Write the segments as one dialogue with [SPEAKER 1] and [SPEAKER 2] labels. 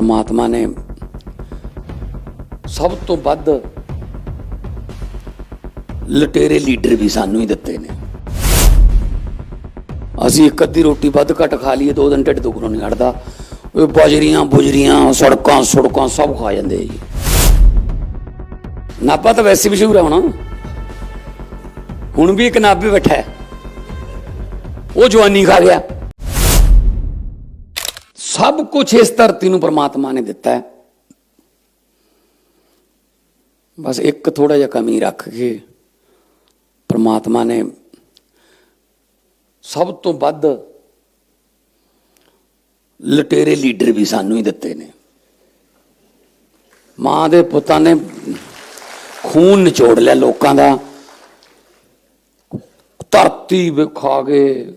[SPEAKER 1] ਪ੍ਰਮਾਤਮਾ ਨੇ ਸਭ ਤੋਂ ਵੱਧ ਲਟੇਰੇ ਲੀਡਰ ਵੀ ਸਾਨੂੰ ਹੀ ਦਿੱਤੇ ਨੇ। ਅਸੀਂ ਇੱਕ ਅੱਧੀ ਰੋਟੀ ਵੱਧ ਘੱਟ ਖਾ ਲਈਏ, ਦੋ ਦਿਨ ਢਿੱਡ ਦੁਖਣੋਂ ਨਹੀਂ ਹਟਦਾ ਉਹ ਬਾਜਰੀਆਂ, ਬੁਜਰੀਆਂ, ਸੜਕਾਂ ਸੜਕਾਂ ਸਭ ਖਾ ਜਾਂਦੇ ਆ ਜੀ। ਨਾਪਾ ਤਾਂ ਵੈਸੇ ਮਸ਼ਹੂਰ ਆ ਹੁਣ। ਹੁਣ ਵੀ ਇੱਕ ਨਾਭੇ ਬੈਠਾ ਉਹ ਜਵਾਨੀ ਖਾ ਗਿਆ। ਸਭ ਕੁਝ ਇਸ ਧਰਤੀ ਨੂੰ ਪ੍ਰਮਾਤਮਾ ਨੇ ਦਿੱਤਾ ਹੈ। ਬਸ ਇੱਕ ਥੋੜਾ ਜਿਹਾ ਕਮੀ ਰੱਖ ਕੇ ਪ੍ਰਮਾਤਮਾ ਨੇ ਸਭ ਤੋਂ ਵੱਧ ਲਟੇਰੇ ਲੀਡਰ ਵੀ ਸਾਨੂੰ ਹੀ ਦਿੱਤੇ ਨੇ। ਮਾਂ ਦੇ ਪੁੱਤਾਂ ਨੇ ਖੂਨ ਨਿਚੋੜ ਲਿਆ ਲੋਕਾਂ ਦਾ। ਧਰਤੀ ਵੀ ਖਾ ਗਏ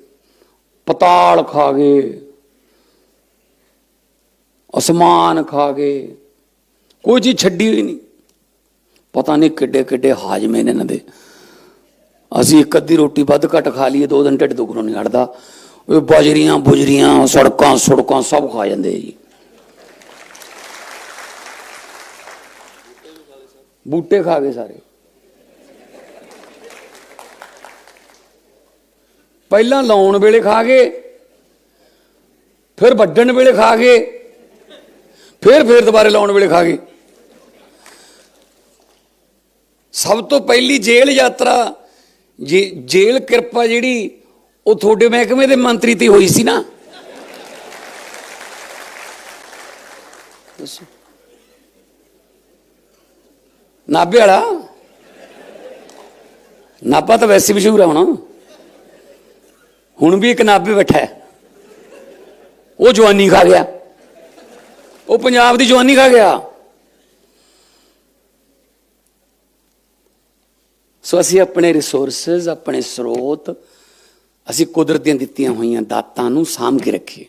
[SPEAKER 1] ਪਤਾਲ ਖਾ ਗਏ ਅਸਮਾਨ ਖਾ ਗਏ ਕੋਈ ਚੀਜ਼ ਛੱਡੀ ਹੋਈ ਨਹੀਂ। ਪਤਾ ਨਹੀਂ ਕਿੱਡੇ ਕਿੱਡੇ ਹਾਜਮੇ ਨੇ ਇਹਨਾਂ ਦੇ। ਅਸੀਂ ਇੱਕ ਅੱਧੀ ਰੋਟੀ ਵੱਧ ਘੱਟ ਖਾ ਲਈਏ, ਦੋ ਦਿਨ ਢਿੱਡ ਦੁਖਣੋਂ ਨਹੀਂ ਹਟਦਾ। ਉਹ ਬਾਜਰੀਆਂ, ਬੁਜਰੀਆਂ, ਸੜਕਾਂ ਸੜਕਾਂ ਸਭ ਖਾ ਜਾਂਦੇ ਜੀ। ਬੂਟੇ ਖਾ ਗਏ ਸਾਰੇ। ਪਹਿਲਾਂ ਲਾਉਣ ਵੇਲੇ ਖਾ ਗਏ, ਫਿਰ ਵੱਢਣ ਵੇਲੇ ਖਾ ਗਏ। ਫਿਰ ਫਿਰ ਦੁਬਾਰੇ ਲਾਉਣ ਵੇਲੇ ਖਾ ਗਏ। ਸਭ ਤੋਂ ਪਹਿਲੀ ਜੇਲ੍ਹ ਯਾਤਰਾ, ਜੇ ਜੇਲ੍ਹ ਕਿਰਪਾ ਜਿਹੜੀ, ਉਹ ਤੁਹਾਡੇ ਮਹਿਕਮੇ ਦੇ ਮੰਤਰੀ ਤੇ ਹੋਈ ਸੀ ਨਾ। ਦੱਸੋ। ਨਾਭੇ ਵਾਲਾ? ਨਾਭਾ ਤਾਂ ਵੈਸੇ ਮਸ਼ਹੂਰ ਆ ਹੁਣ। ਹੁਣ ਵੀ ਇੱਕ ਨਾਭੇ ਬੈਠਾ ਉਹ ਜਵਾਨੀ ਖਾ ਗਿਆ। ਉਹ ਪੰਜਾਬ ਦੀ ਜਵਾਨੀ ਖਾ ਗਿਆ। ਸੋ ਅਸੀਂ ਆਪਣੇ ਰਿਸੋਰਸਸ ਆਪਣੇ ਸਰੋਤ, ਅਸੀਂ ਕੁਦਰਤ ਦੀਆਂ ਦਿੱਤੀਆਂ ਹੋਈਆਂ ਦਾਤਾਂ ਨੂੰ ਸਾਂਭ ਕੇ ਰੱਖੀਏ।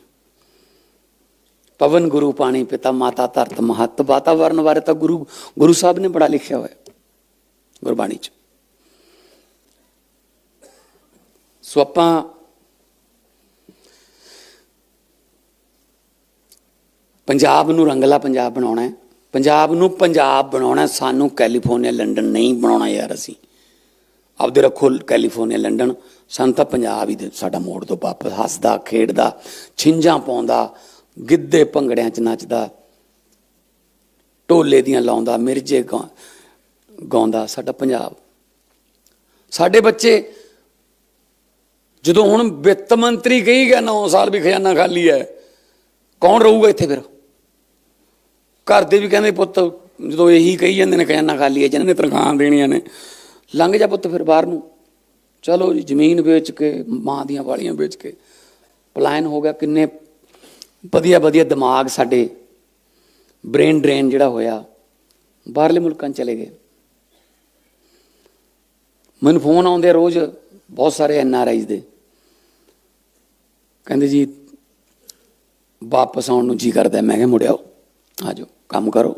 [SPEAKER 1] ਪਵਨ ਗੁਰੂ ਪਾਣੀ ਪਿਤਾ ਮਾਤਾ ਧਰਤ ਮਹੱਤ, ਵਾਤਾਵਰਨ ਬਾਰੇ ਤਾਂ ਗੁਰੂ ਗੁਰੂ ਸਾਹਿਬ ਨੇ ਬੜਾ ਲਿਖਿਆ ਹੋਇਆ ਗੁਰਬਾਣੀ ਚ। ਸੋ ਆਪਾਂ ਪੰਜਾਬ ਨੂੰ ਰੰਗਲਾ ਪੰਜਾਬ ਬਣਾਉਣਾ ਹੈ। ਪੰਜਾਬ ਨੂੰ ਪੰਜਾਬ ਬਣਾਉਣਾ ਸਾਨੂੰ ਕੈਲੀਫੋਰਨੀਆ, ਲੰਡਨ ਨਹੀਂ ਬਣਾਉਣਾ ਯਾਰ ਅਸੀਂ। ਆਪਦੇ ਰੱਖੋ ਕੈਲੀਫੋਰਨੀਆ, ਲੰਡਨ। ਸਾਨੂੰ ਤਾਂ ਪੰਜਾਬ ਹੀ ਦੇ ਸਾਡਾ ਮੋੜ ਤੋਂ ਵਾਪਸ। ਹੱਸਦਾ, ਖੇਡਦਾ, ਛਿੰਝਾਂ ਪਾਉਂਦਾ, ਗਿੱਧੇ ਭੰਗੜਿਆਂ 'ਚ ਨੱਚਦਾ, ਢੋਲੇ ਦੀਆਂ ਲਾਉਂਦਾ, ਮਿਰਜੇ ਗਾ- ਗਾਉਂਦਾ। ਸਾਡਾ ਪੰਜਾਬ। ਸਾਡੇ ਬੱਚੇ ਜਦੋਂ ਹੁਣ ਵਿੱਤ ਮੰਤਰੀ ਕਹੀ ਗਿਆ 9 ਸਾਲ ਵੀ ਖਜ਼ਾਨਾ ਖਾਲੀ ਹੈ, ਕੌਣ ਰਹੂਗਾ ਇੱਥੇ ਫਿਰ? ਘਰ ਦੇ ਵੀ ਕਹਿੰਦੇ ਪੁੱਤ, ਜਦੋਂ ਇਹੀ ਕਹੀ ਜਾਂਦੇ ਨੇ ਖਜ਼ਾਨਾ ਖਾਲੀ ਹੈ, ਜਿਹਨਾਂ ਨੇ ਤਨਖਾਹਾਂ ਦੇਣੀਆਂ ਨੇ, ਲੰਘ ਜਾ ਪੁੱਤ ਫਿਰ ਬਾਹਰ ਨੂੰ। ਚਲੋ ਜੀ, ਜ਼ਮੀਨ ਵੇਚ ਕੇ, ਮਾਂ ਦੀਆਂ ਵਾਲੀਆਂ ਵੇਚ ਕੇ, ਪਲਾਇਨ ਹੋ ਗਿਆ, ਕਿੰਨੇ ਵਧੀਆ ਵਧੀਆ ਦਿਮਾਗ ਸਾਡੇ, ਬ੍ਰੇਨ ਡਰੇਨ ਜਿਹੜਾ ਹੋਇਆ, ਬਾਹਰਲੇ ਮੁਲਕਾਂ 'ਚ ਚਲੇ ਗਏ। ਮੈਨੂੰ ਫੋਨ ਆਉਂਦੇ ਆ ਰੋਜ਼ ਬਹੁਤ ਸਾਰੇ ਐਨ ਆਰ ਆਈਜ਼ ਦੇ। ਕਹਿੰਦੇ ਜੀ, ਵਾਪਸ ਆਉਣ ਨੂੰ ਜੀ ਕਰਦਾ ਮੈਂ ਕਿਹਾ ਮੁੜਿਆਓ ਆ ਜਾਓ ਕੰਮ ਕਰੋ